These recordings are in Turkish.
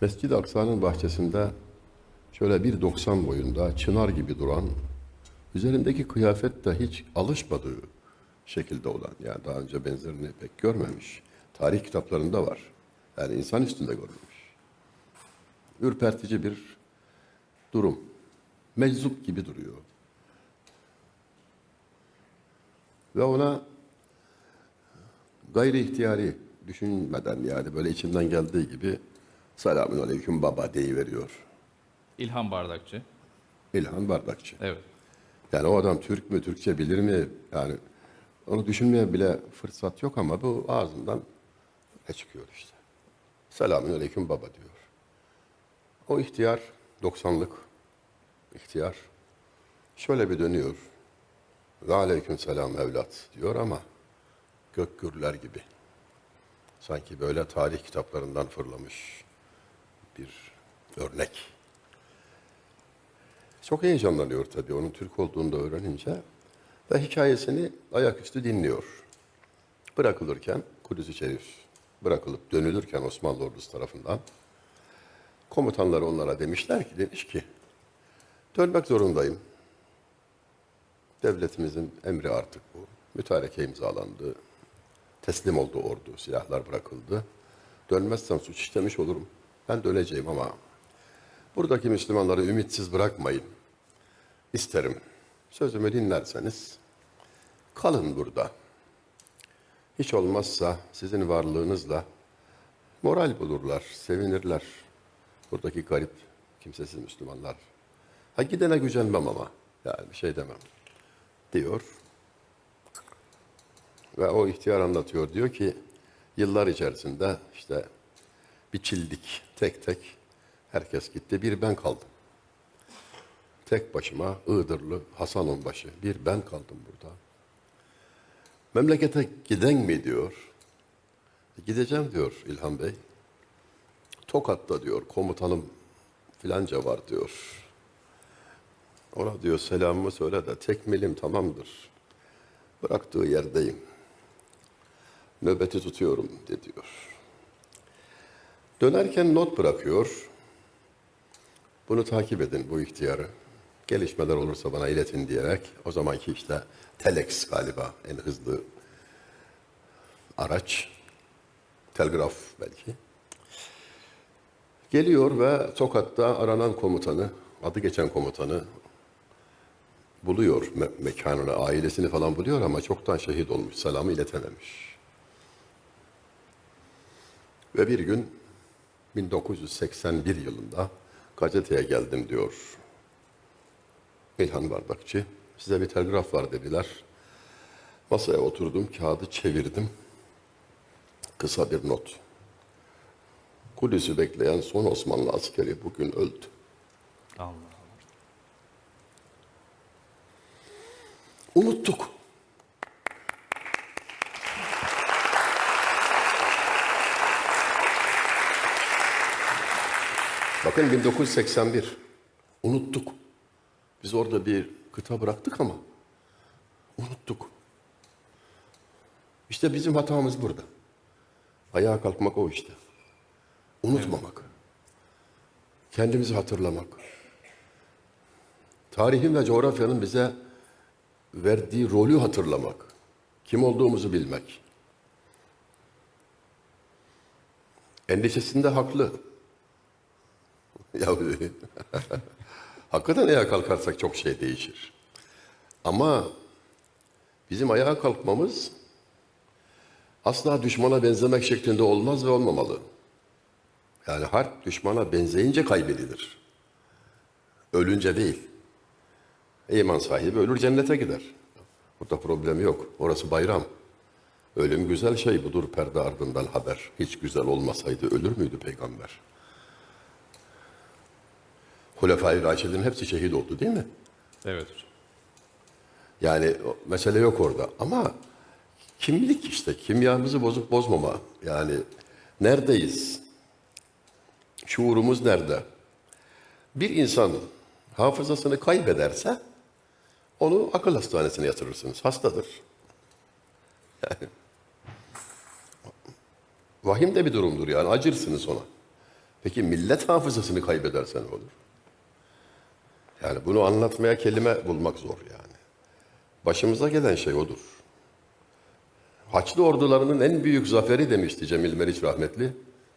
Mescid-i Aksa'nın bahçesinde şöyle bir 90 boyunda çınar gibi duran, üzerindeki kıyafet de hiç alışmadığı şekilde olan, yani daha önce benzerini pek görmemiş. Tarih kitaplarında var. Yani insan üstünde görülmüş. Ürpertici bir durum. Meczup gibi duruyor. Ve ona gayri ihtiyari düşünmeden yani böyle içinden geldiği gibi selamün aleyküm baba deyiveriyor. İlhan Bardakçı. İlhan Bardakçı. Evet. Yani o adam Türk mü, Türkçe bilir mi? Yani onu düşünmeye bile fırsat yok ama bu ağzından ne çıkıyor işte. Selamün aleyküm baba diyor. O ihtiyar, 90'lık ihtiyar şöyle bir dönüyor. Ve aleyküm selam evlat diyor ama gök gürler gibi. Sanki böyle tarih kitaplarından fırlamış bir örnek. Çok heyecanlanıyor tabii onun Türk olduğunu da öğrenince ve hikayesini ayaküstü dinliyor. Bırakılırken Kudüs-ü Şerif bırakılıp dönülürken Osmanlı ordusu tarafından komutanları onlara demişler ki demiş ki dönmek zorundayım. Devletimizin emri artık bu. Mütareke imzalandı. Teslim oldu ordu. Silahlar bırakıldı. Dönmezsem suç işlemiş olurum. Ben döneceğim ama buradaki Müslümanları ümitsiz bırakmayın. İsterim. Sözümü dinlerseniz kalın burada. Hiç olmazsa sizin varlığınızla moral bulurlar, sevinirler. Buradaki garip, kimsesiz Müslümanlar. Ha gidene gücenmem ama. Yani bir şey demem. Diyor. Ve o ihtiyar anlatıyor. Diyor ki yıllar içerisinde işte biçildik tek tek. Herkes gitti. Bir ben kaldım. Tek başıma Iğdırlı Hasan Onbaşı. Bir ben kaldım burada. Memlekete giden mi diyor. Gideceğim diyor İlhan Bey. Tokat'ta diyor komutanım filanca var diyor. Ona diyor selamımı söyle de tekmilim tamamdır. Bıraktığı yerdeyim. Nöbeti tutuyorum de diyor. Dönerken not bırakıyor. Bunu takip edin bu ihtiyarı. Gelişmeler olursa bana iletin diyerek o zamanki işte Telex galiba en hızlı araç. Telgraf belki. Geliyor ve Tokat'ta aranan komutanı, adı geçen komutanı buluyor me- mekanını, ailesini falan buluyor ama çoktan şehit olmuş, selamı iletememiş. Ve bir gün 1981 yılında gazeteye geldim diyor İlhan Bardakçı. Size bir telgraf var dediler. Masaya oturdum, kağıdı çevirdim. Kısa bir not. Kudüs'ü bekleyen son Osmanlı askeri bugün öldü. Allah Allah. Unuttuk. Bakın 1981. Unuttuk. Biz orada bir kıta bıraktık ama unuttuk. İşte bizim hatamız burada. Ayağa kalkmak o işte. Unutmamak. Kendimizi hatırlamak. Tarihin ve coğrafyanın bize verdiği rolü hatırlamak. Kim olduğumuzu bilmek. Endişesinde haklı. Ya hakikaten ayağa kalkarsak çok şey değişir. Ama bizim ayağa kalkmamız asla düşmana benzemek şeklinde olmaz ve olmamalı. Yani harp düşmana benzeyince kaybedilir. Ölünce değil. İman sahibi ölür cennete gider. Burada problem yok. Orası bayram. Ölüm güzel şey budur perde ardından haber. Hiç güzel olmasaydı ölür müydü peygamber? Hulefai Raşid'in hepsi şehit oldu değil mi? Evet hocam. Yani mesele yok orada. Ama kimlik işte, kimyamızı bozup bozmama. Yani neredeyiz? Şuurumuz nerede? Bir insan hafızasını kaybederse onu akıl hastanesine yatırırsınız. Hastadır. Yani vahim de bir durumdur yani acırsınız ona. Peki millet hafızasını kaybedersen ne olur? Yani bunu anlatmaya kelime bulmak zor yani. Başımıza gelen şey odur. Haçlı ordularının en büyük zaferi demişti Cemil Meriç rahmetli.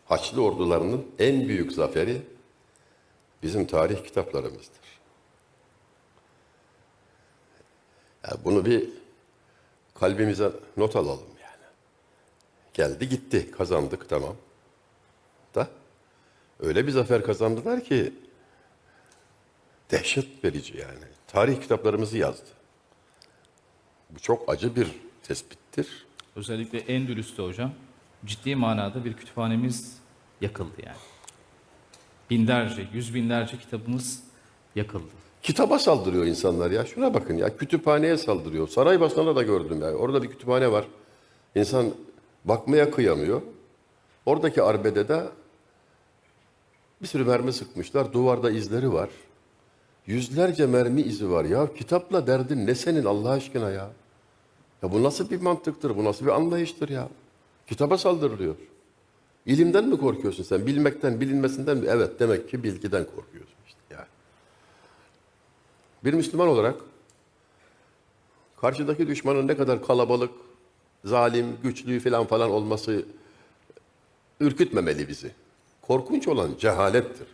Haçlı ordularının en büyük zaferi bizim tarih kitaplarımızdır. Yani bunu bir kalbimize not alalım yani. Geldi gitti, kazandık tamam. Da öyle bir zafer kazandılar ki dehşet verici yani. Tarih kitaplarımızı yazdı. Bu çok acı bir tespittir. Özellikle Endülüs'te hocam ciddi manada bir kütüphanemiz yakıldı yani. Binlerce, yüz binlerce kitabımız yakıldı. Kitaba saldırıyor insanlar ya. Şuna bakın ya. Kütüphaneye saldırıyor. Saraybosna'da da gördüm ya. Orada bir kütüphane var. İnsan bakmaya kıyamıyor. Oradaki arbedede bir sürü mermi sıkmışlar. Duvarda izleri var. Yüzlerce mermi izi var ya. Kitapla derdin ne senin Allah aşkına ya? Ya bu nasıl bir mantıktır? Bu nasıl bir anlayıştır ya? Kitaba saldırılıyor. İlimden mi korkuyorsun sen? Bilmekten, bilinmesinden mi? Evet demek ki bilgiden korkuyorsun işte yani. Bir Müslüman olarak karşıdaki düşmanın ne kadar kalabalık, zalim, güçlü falan falan olması ürkütmemeli bizi. Korkunç olan cehalettir.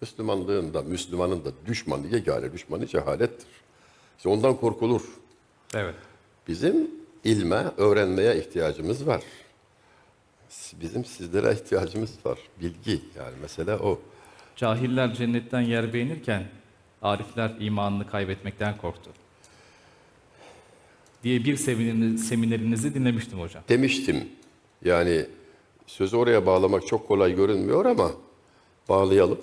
Müslümanlığın da, Müslümanın da düşmanı, yegane düşmanı cehalettir. İşte ondan korkulur. Evet. Bizim ilme, öğrenmeye ihtiyacımız var. Bizim sizlere ihtiyacımız var. Bilgi yani mesele o. Cahiller cennetten yer beğenirken arifler imanını kaybetmekten korktu. Diye bir semineriniz- seminerinizi dinlemiştim hocam. demiştim. Yani sözü oraya bağlamak çok kolay görünmüyor ama bağlayalım.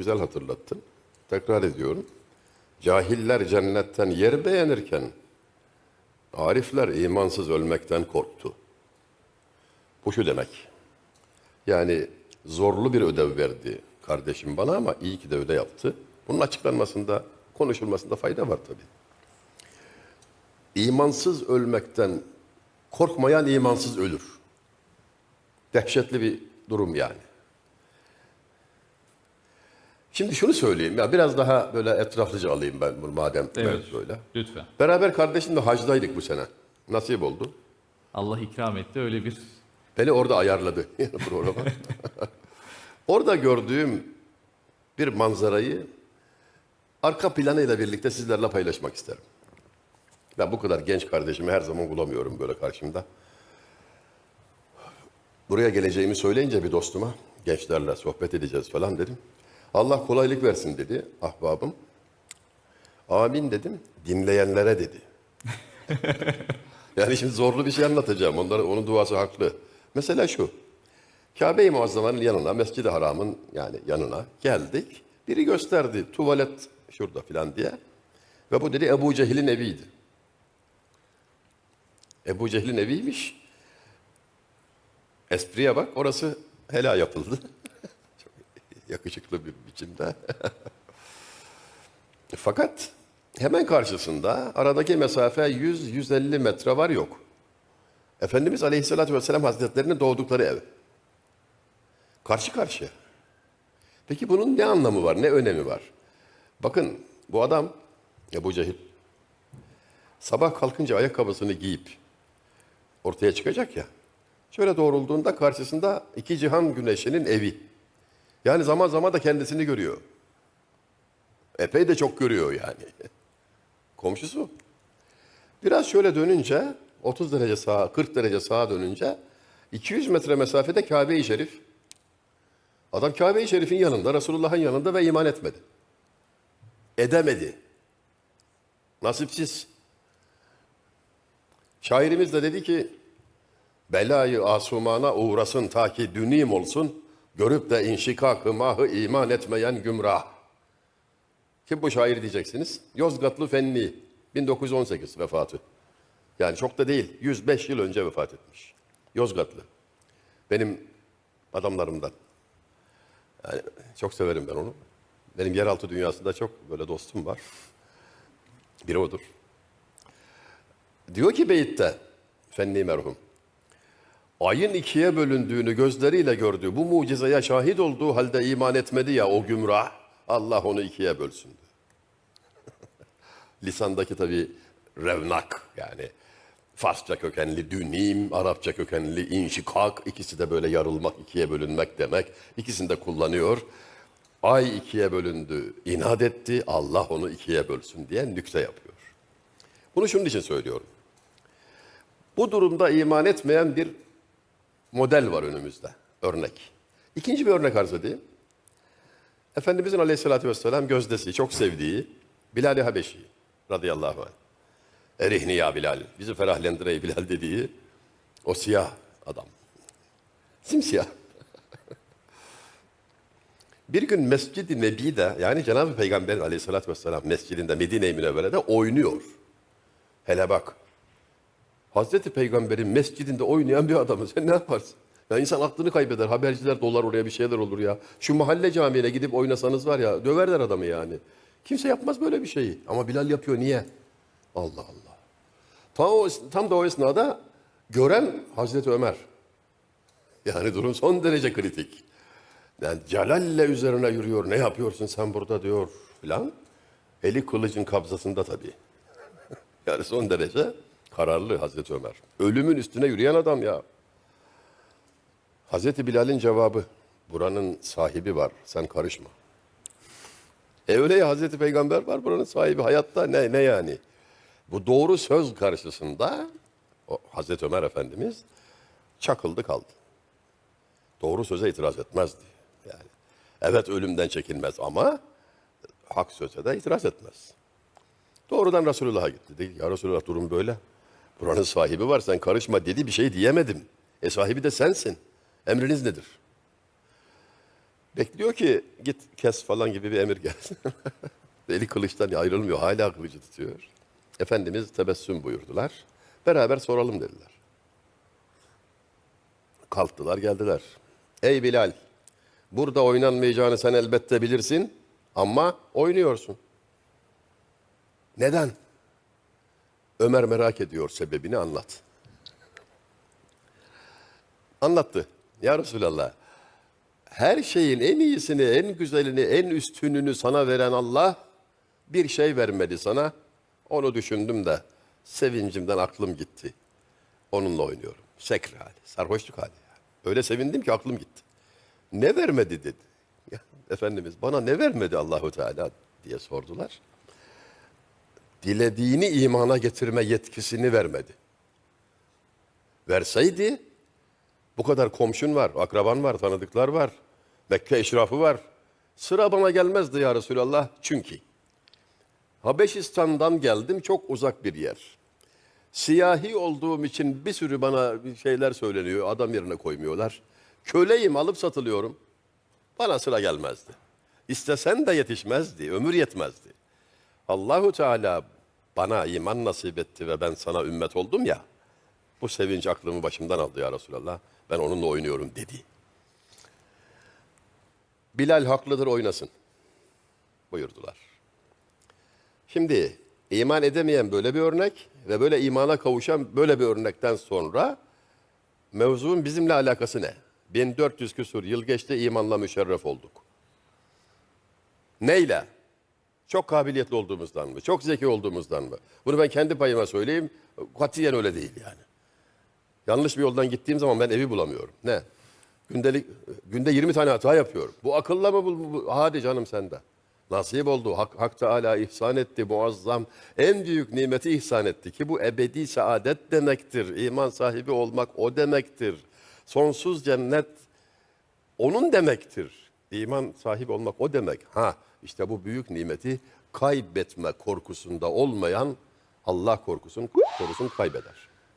Güzel hatırlattın. Tekrar ediyorum. Cahiller cennetten yer beğenirken arifler imansız ölmekten korktu. Bu şu demek. Yani zorlu bir ödev verdi kardeşim bana ama iyi ki de öyle yaptı. Bunun açıklanmasında, konuşulmasında fayda var tabii. İmansız ölmekten korkmayan imansız ölür. Dehşetli bir durum yani. Şimdi şunu söyleyeyim ya biraz daha böyle etraflıca alayım ben bunu madem Evet. böyle. Lütfen. Beraber kardeşimle hacdaydık bu sene. Nasip oldu. Allah ikram etti öyle bir Beni orada ayarladı programa. orada gördüğüm bir manzarayı arka planıyla birlikte sizlerle paylaşmak isterim. Ben bu kadar genç kardeşimi her zaman bulamıyorum böyle karşımda. Buraya geleceğimi söyleyince bir dostuma gençlerle sohbet edeceğiz falan dedim. Allah kolaylık versin dedi ahbabım. Amin dedim. Dinleyenlere dedi. Yani şimdi zorlu bir şey anlatacağım. Onların, onun duası haklı. Mesela şu. Kabe-i Muazzama'nın yanına, Mescid-i Haram'ın yani yanına geldik. Biri gösterdi tuvalet şurada filan diye. Ve bu dedi Ebu Cehil'in eviydi. Ebu Cehil'in eviymiş. Espriye bak orası helal yapıldı. Yakışıklı bir biçimde. Fakat hemen karşısında aradaki mesafe 100-150 metre var yok. Efendimiz Aleyhisselatü Vesselam Hazretlerinin doğdukları ev. Karşı karşıya. Peki bunun ne anlamı var, ne önemi var? Bakın bu adam Ebu Cehil sabah kalkınca ayakkabısını giyip ortaya çıkacak ya. Şöyle doğrulduğunda karşısında iki cihan güneşinin evi. Yani zaman zaman da kendisini görüyor. Epey de çok görüyor yani. Komşusu. Biraz şöyle dönünce 30 derece sağa, 40 derece sağa dönünce 200 metre mesafede Kabe-i Şerif. Adam Kabe-i Şerif'in yanında, Resulullah'ın yanında ve iman etmedi. Edemedi. Nasipsiz. Şairimiz de dedi ki, belayı asumana uğrasın ta ki dünim olsun, görüp de inşikak-ı mahı iman etmeyen gümrah. Kim bu şair diyeceksiniz? Yozgatlı Fenni, 1918 vefatı. Yani çok da değil, 105 yıl önce vefat etmiş. Yozgatlı. Benim adamlarımdan. Yani çok severim ben onu. Benim yeraltı dünyasında çok böyle dostum var. Biri odur. Diyor ki beyitte, Fenni merhum. Ayın ikiye bölündüğünü gözleriyle gördü. Bu mucizeye şahit olduğu halde iman etmedi ya o gümrah. Allah onu ikiye bölsün. Lisandaki tabi revnak yani Farsça kökenli dünim, Arapça kökenli inşikak ikisi de böyle yarılmak, ikiye bölünmek demek. İkisini de kullanıyor. Ay ikiye bölündü, inat etti, Allah onu ikiye bölsün diye nükte yapıyor. Bunu şunun için söylüyorum. Bu durumda iman etmeyen bir model var önümüzde, örnek. İkinci bir örnek arz edeyim. Efendimizin aleyhissalatü vesselam gözdesi, çok sevdiği Bilal-i Habeşi radıyallahu anh. Erihni ya Bilal, bizi ferahlendir Bilal dediği o siyah adam. Simsiyah. Bir gün Mescid-i Nebi'de yani Cenab-ı Peygamber aleyhissalatü vesselam mescidinde Medine-i Münevvere'de oynuyor. Hele bak. Hazreti Peygamber'in mescidinde oynayan bir adamı sen ne yaparsın? Ya insan aklını kaybeder. Haberciler dolar oraya bir şeyler olur ya. Şu mahalle camiine gidip oynasanız var ya döverler adamı yani. Kimse yapmaz böyle bir şeyi. Ama Bilal yapıyor niye? Allah Allah. Tam, o, tam da o esnada gören Hazreti Ömer. Yani durum son derece kritik. Yani Celal'le üzerine yürüyor. Ne yapıyorsun sen burada diyor filan. Eli kılıcın kabzasında tabii. yani son derece kararlı Hazreti Ömer. Ölümün üstüne yürüyen adam ya. Hazreti Bilal'in cevabı. Buranın sahibi var. Sen karışma. E öyle ya Hazreti Peygamber var buranın sahibi. Hayatta ne, ne yani? Bu doğru söz karşısında o Hazreti Ömer Efendimiz çakıldı kaldı. Doğru söze itiraz etmezdi. Yani evet ölümden çekinmez ama hak söze de itiraz etmez. Doğrudan Resulullah'a gitti. Dedi, ya Resulullah durum böyle. Buranın sahibi var sen karışma dedi bir şey diyemedim. E sahibi de sensin. Emriniz nedir? Bekliyor ki git kes falan gibi bir emir gelsin. Eli kılıçtan ayrılmıyor. Hala kılıcı tutuyor. Efendimiz tebessüm buyurdular. Beraber soralım dediler. Kalktılar geldiler. Ey Bilal, burada oynanmayacağını sen elbette bilirsin ama oynuyorsun. Neden? Ömer merak ediyor sebebini anlat. Anlattı. Ya Resulallah, her şeyin en iyisini, en güzelini, en üstününü sana veren Allah bir şey vermedi sana. Onu düşündüm de sevincimden aklım gitti. Onunla oynuyorum. Sekr hali, sarhoşluk hali. Öyle sevindim ki aklım gitti. Ne vermedi dedi. Efendimiz bana ne vermedi Allahu Teala diye sordular. Dilediğini imana getirme yetkisini vermedi. Verseydi bu kadar komşun var, akraban var, tanıdıklar var. Mekke eşrafı var. Sıra bana gelmezdi ya Resulallah. Çünkü Habeşistan'dan geldim çok uzak bir yer. Siyahi olduğum için bir sürü bana şeyler söyleniyor. Adam yerine koymuyorlar. Köleyim alıp satılıyorum. Bana sıra gelmezdi. İstesen de yetişmezdi. Ömür yetmezdi. Allahu Teala bana iman nasip etti ve ben sana ümmet oldum ya. Bu sevinç aklımı başımdan aldı ya Resulallah. Ben onunla oynuyorum dedi. Bilal haklıdır oynasın. Buyurdular. Şimdi iman edemeyen böyle bir örnek ve böyle imana kavuşan böyle bir örnekten sonra mevzunun bizimle alakası ne? 1400 küsur yıl geçti imanla müşerref olduk. Neyle? Çok kabiliyetli olduğumuzdan mı? Çok zeki olduğumuzdan mı? Bunu ben kendi payıma söyleyeyim. Katiyen öyle değil yani. Yanlış bir yoldan gittiğim zaman ben evi bulamıyorum. Ne? Gündelik günde 20 tane hata yapıyorum. Bu akılla mı bu? bu- Hadi canım sende. Nasip oldu. Hak, Hak Teala ihsan etti muazzam. En büyük nimeti ihsan etti ki bu ebedi saadet demektir. İman sahibi olmak o demektir. Sonsuz cennet onun demektir. İman sahibi olmak o demek. Ha işte bu büyük nimeti kaybetme korkusunda olmayan Allah korkusunu, korkusunu kaybeder.